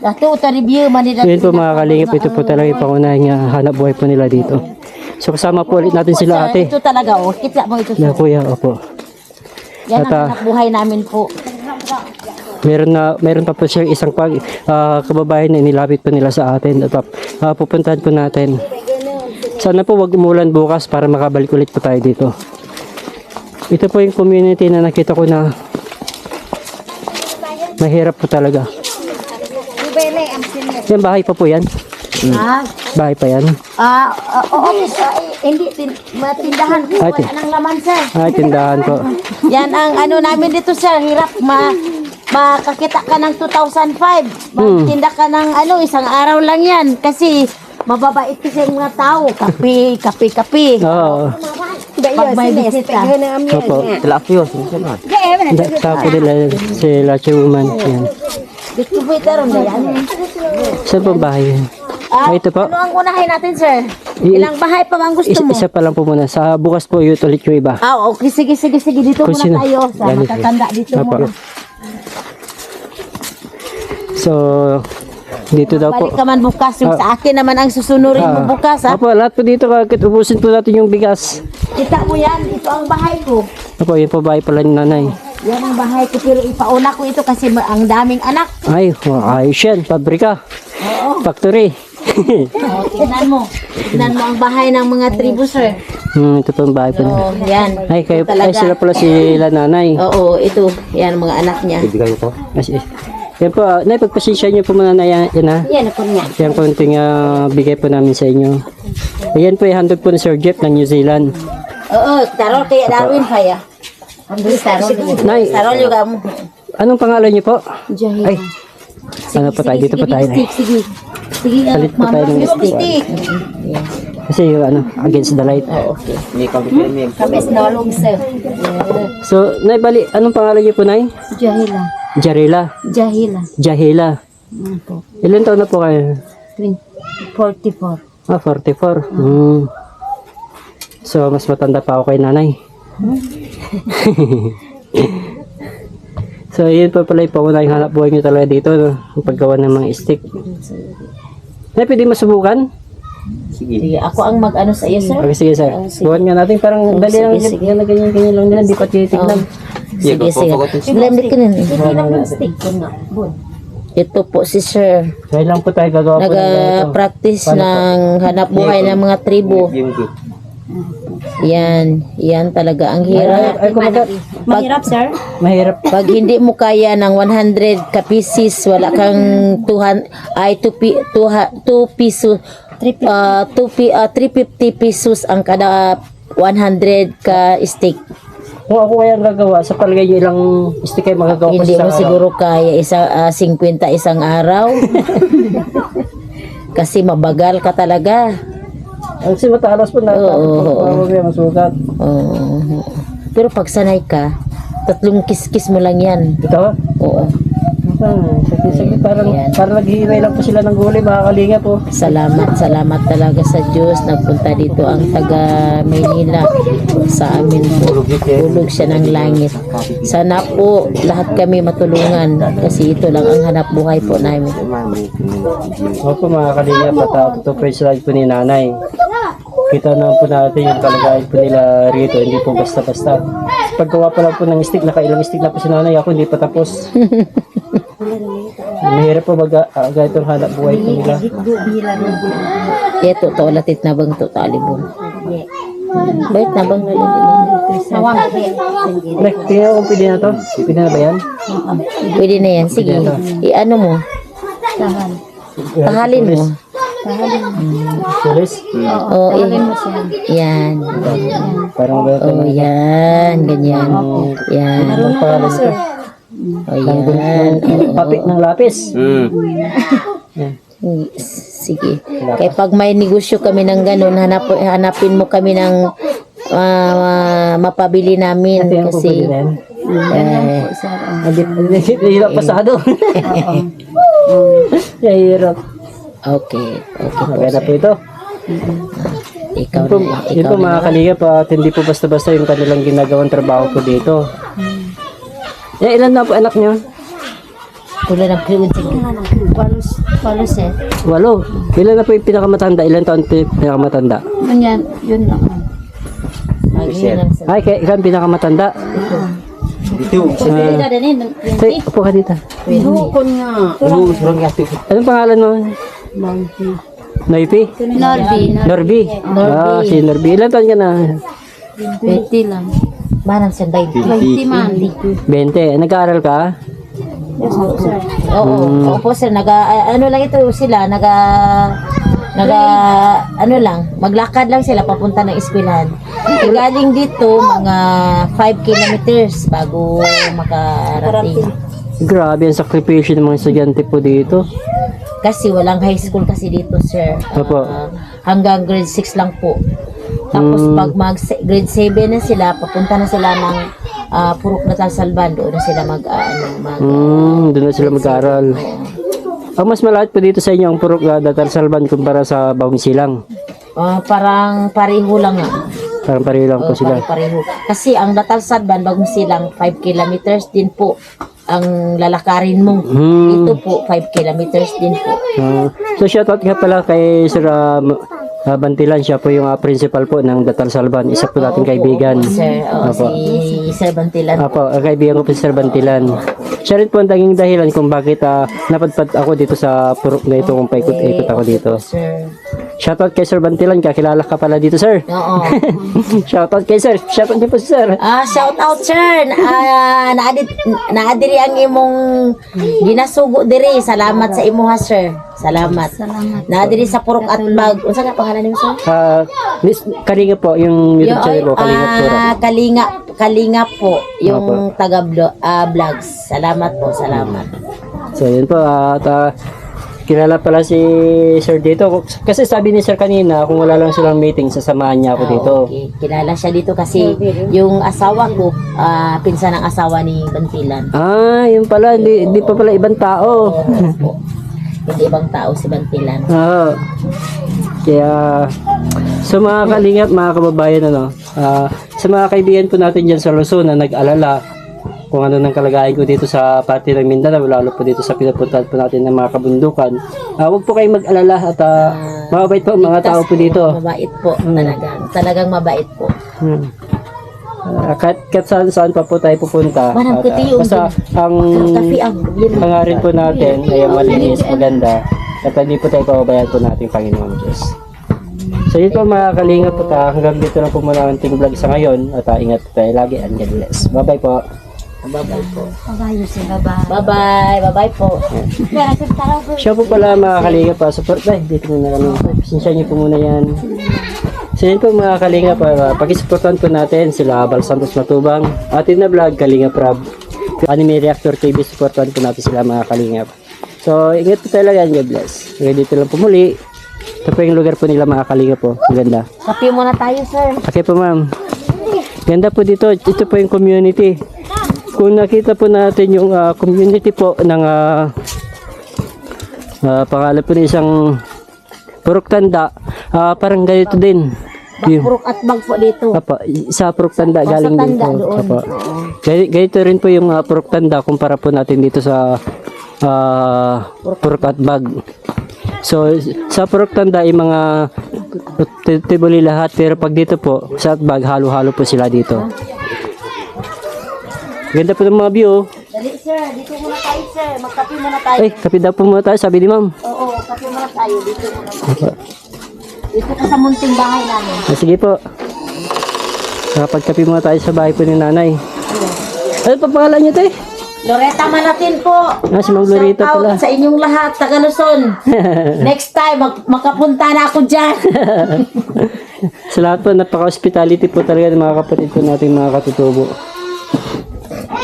Dato ta review man nila. Yun po mga kalingap, ito po talaga yung pangunahing ah, hanap buhay po nila dito. So kasama po ulit natin sila ate. Ito talaga oh. Kita mo ito. Na kuya, opo. Yan ang ah, hanap buhay namin po. Meron na meron pa po siya isang pag ah, kababayan na inilapit po nila sa atin. At ah, pupuntahan po natin. Sana po wag umulan bukas para makabalik ulit po tayo dito. Ito po yung community na nakita ko na mahirap po talaga. Yan bahay pa po yan. Ah, Bahay pa yan. ah, ah, oo, ah, hindi tin matindahan po Ate. wala nang laman sir. Ay, tindahan po. Yan ang ano namin dito sir, hirap ma makakita ka ng 2005. Magtinda ka ng ano, isang araw lang yan kasi mababait kasi yung mga tao. Kape, kape, kape. Oo. Pag may bisita. Opo. Tilapio, sino Da- Tapo nila sila Chuman. Yan. Dito po ito ron na yan. Saan po bahay? Ah, Ah, ito po. Ano ang unahin natin sir? Ilang bahay pa bang gusto Isa, mo? isa pa lang po muna. Sa bukas po yun ulit yung iba. Ah, okay. Sige, sige, sige. Dito Kung muna sino- tayo. Sa Yan, ito. matatanda dito Opo. muna. So, dito daw po. Balik ka man bukas. Yung sa akin naman ang susunurin Ah. mo bukas, ha? Opo, lahat po dito. Kakit ubusin po natin yung bigas. Kita mo yan. Ito ang bahay ko. Opo, yun po bahay pala ni nanay. Yan ang bahay ko. Pero ipauna ko ito kasi ang daming anak. Ay, ayos yan. Pabrika. Factory. Oh, tingnan mo. Tingnan mo ang bahay ng mga tribu, sir. hmm, ito po ang bahay po nila. Oh, yan. Ay, kayo, ay sila pala sila nanay. Oo, ito. Yan ang mga anak niya. Ibigay ko. Ay, si- yan po, nay, pagpasensya niyo po muna na yan, ha. Yan ako niya. Yan po yung ah, bigay po namin sa inyo. Ayan po, handog po ni Sir Jeff ng New Zealand. Oo, tarol kaya Darwin kaya. Ang tarol. Nay. Tarol yung mo. Anong pangalan niyo po? Jahil. Ay, ano po tayo? Dito po tayo. Nay. Sige, sige. Sige, Salit po tayo ng stick. Kasi yung ano, against the light. Oh, okay. May kami Kami sinalong, sir. So, Nay, bali, anong pangalan niyo po, Nay? Jahila. Jarela. Jahila. Jahila. Ano po? Ilan taon na po kayo? 44. Ah, 44. Hmm. So, mas matanda pa ako kay nanay. so, yun po pala yung pangunahing hanap buhay nyo talaga dito, no? Ang paggawa ng mga stick. Nay, pwede masubukan? Sige, ako ang mag-ano sa iyo, sir. Okay, sige, sir. Buwan nga natin, parang dali sige, lang, sige. yan na ganyan-ganyan lang nila, hindi pa tinitignan. Sige, sige. Blended ka nun. stick ko na. Ito po si sir. Kaya lang po tayo gagawa po ng ganito. Nag-practice ng hanap buhay ng mga tribo. Yan. Yan talaga ang hirap. Ay, kumagat. Mahirap, sir? Mahirap. Pag hindi mo kaya ng 100 kapisis, wala kang 200, ay 2 pi, 2 piso, uh, 2 pi, ah, 350 pesos ang kada 100 ka stick. Kung ako kaya ang gagawa, sa palagay nyo ilang stick kayo magagawa ko Hindi mo araw? siguro kaya isa, ah, 50 isang araw. Kasi mabagal ka talaga. Kasi matalas po na. Oo. Mamaya masugat. Oo. Pero pag sanay ka, tatlong kiskis mo lang yan. Ito? Oo. Ah, Saglit-saglit. Parang, Ayan. parang naghihiway lang po sila ng gulay, mga kalinga po. Salamat, salamat talaga sa Diyos. Nagpunta dito ang taga Maynila sa amin po. Tulog siya ng langit. Sana po lahat kami matulungan kasi ito lang ang hanap buhay po namin. Opo mga kalinga, pata, ito praise live po ni nanay. Kita naman po natin yung kalagayan po nila rito, hindi po basta-basta. Paggawa pa lang po ng stick, nakailang stick na po si nanay, ako hindi pa tapos. Mahirap po mag uh, itong hanap buhay po nila. Ito to latit na bang to talibong. Bait na bang Nek, tingnan kung pwede na to. Pwede na ba yan? Pwede na yan. Sige. I-ano mo. Tahalin mo. Tulis? Oo. Yan. Parang. Oh, yan. Ganyan. Yan. Pangalan ito? Oh, yan. Papik ng lapis. Hmm. Yan. Sige. Kaya pag may negosyo kami ng ganun, hanap, hanapin mo kami ng ah, mapabili namin kasi eh, Hindi, hirap pasado. Hirap. Okay. Okay po. Maganda po ito. Ikaw Yun po, na. yun Ikaw po na. mga kaliga pa at hindi po basta-basta yung kanilang ginagawang trabaho po dito. Eh, ilan na po anak niyo? Tulo ng kriwid sige. Palos, palos eh. Walo. Ilan na po yung pinakamatanda? Ilan taon po yung pinakamatanda? Ganyan, yun lang. Lagi yun ang Ay, kaya ikaw ang pinakamatanda. Dito. Hindi ka din eh. Tay, upo ka dito. Yati. Anong pangalan mo? Noipi? Norby, Norby. Ah, si Norby. Ilan taon ka na? 20 lang. Manang siya 20. 20 man. 20. Nag-aaral ka? Oo, oo po sir, naga, ah, ano lang ito sila, naga, naga, ano lang, maglakad lang sila papunta ng eskwelahan. E, galing dito, mga 5 kilometers bago makarating. Grabe ang sakripisyo ng mga estudyante po dito. Kasi walang high school kasi dito, sir. Opo. hanggang grade 6 lang po. Tapos Hmm. pag mag grade 7 na sila, papunta na sila ng ah, Purok Natal Salvan, doon na sila mag, ah, ano, mag, Hmm, doon na sila mag-aaral. Ang mas malapit po dito sa inyo ang Purok uh, Datar Salban kumpara sa Bawang Silang. ah, parang pareho lang nga. Parang pareho lang po Oo, sila. pare-pareho. Kasi ang Natal Sadban, bagong silang 5 kilometers din po ang lalakarin mo. Hmm. Ito po, 5 kilometers din po. Ah, so shoutout nga pala kay Sir um, uh, Bantilan. Siya po yung uh, principal po ng Datar Salban. Isa po nating kaibigan. Sir, oh, si Sir Bantilan. Apo, ang kaibigan ko po si Sir Bantilan. Siya rin po ang tanging dahilan kung bakit uh, napadpad ako dito sa purok na ito kung paikot-ikot ako dito. Sir. Shoutout kay Sir Bantilan. Kakilala ka pala dito, sir. Oo. Shoutout kay Sir. Shoutout din po si Sir. Ah, shout out sir. Ah, naadit naadiri ang imong ginasugo diri. Salamat sa imo ha, sir. Salamat. Salamat. Naadiri sa Purok at Bag. Unsa nga pangalan nimo, sir? Ah, Miss Kalinga po, yung YouTube channel po, Kalinga Purok. ah, kalinga, kalinga po, yung taga blo- ah, vlogs. Salamat po, salamat. So yun po at ah, kilala pala si Sir dito kasi sabi ni Sir kanina kung wala lang silang meeting sasamahan niya ako dito. Okay. Kilala siya dito kasi yung asawa ko, ah, pinsan ng asawa ni Bantilan. Ah, yun pala hindi, hindi pa pala ibang tao. Opo. Hindi ibang tao si Bantilan. Ah. Kaya sa mga kalingap, mga kababayan ano, ah, sa mga kaibigan po natin diyan sa Luzon na nag-alala kung ano nang kalagayan ko dito sa pati ng Mindanao, lalo po dito sa pinapuntahan po natin ng mga kabundukan. Ah, huwag po kayong mag-alala at ah, mababait po ang mga tao po dito. Mabait po, talagang. Talagang mabait po. Hmm. Ah, kahit, kahit saan, saan pa po tayo pupunta. At, yung basta ang hangarin po natin ay malinis, maganda. At hindi po tayo pababayaan po natin Panginoon Diyos. So yun po mga kalinga po ta. Hanggang dito na po muna ang ating vlog sa ngayon. At ah, ingat po tayo lagi and God bless. Bye bye po. Bye-bye po. Si baba. Bye-bye. Bye-bye po. Siya po pala mga kalinga pa. Support na. Dito muna kami. Pasensya niyo po muna yan. So yun po mga kalinga pa. Pakisuportan po natin sila Abal Santos Matubang. Atin na vlog Kalinga Prab. Anime Reactor TV. Supportan po natin sila mga kalinga. So ingat po talaga God bless. Okay, dito lang po muli. Ito po yung lugar po nila mga kalinga po. Ang ganda. Kapi muna tayo, sir. Okay po ma'am. Ganda po dito. Ito po yung community. Kung nakita po natin yung ah, community po ng ah, ah, pangalan po ng isang Purok Tanda, ah, parang ganito din. Purok at bag po dito. apa, sa Purok Tanda Sa galing din Tanda po. doon. Apa. Gani- Ganito rin po yung ah, Purok Tanda kumpara po natin dito sa ah, Purok at Bag. So, sa Purok Tanda, yung mga tibuli lahat. Pero pag dito po, sa Atbag, halo-halo po sila dito. Ganda po ng mga view. oh. Dali, sir. Dito muna tayo, sir. Magkapi muna tayo. Ay, kape daw po muna tayo, sabi ni ma'am. Oo, kapi muna tayo. Dito muna tayo. Dito ka sa munting bahay namin. Ah, sige po. Nakapagkape muna tayo sa bahay po ni nanay. Ano pa pangalan niyo, te? Loretta Manatin po. Ah, si Ma'am Loretta Shout out pala. sa inyong lahat, taga Luzon. Next time, mag makapunta na ako dyan. sa lahat po, napaka-hospitality po talaga ng mga kapatid po natin, mga katutubo.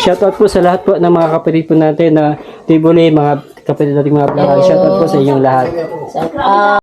Shoutout po sa lahat po ng mga kapatid po natin na tibuli, mga kapatid natin mga vlogger. Shoutout po sa inyong lahat. Ah,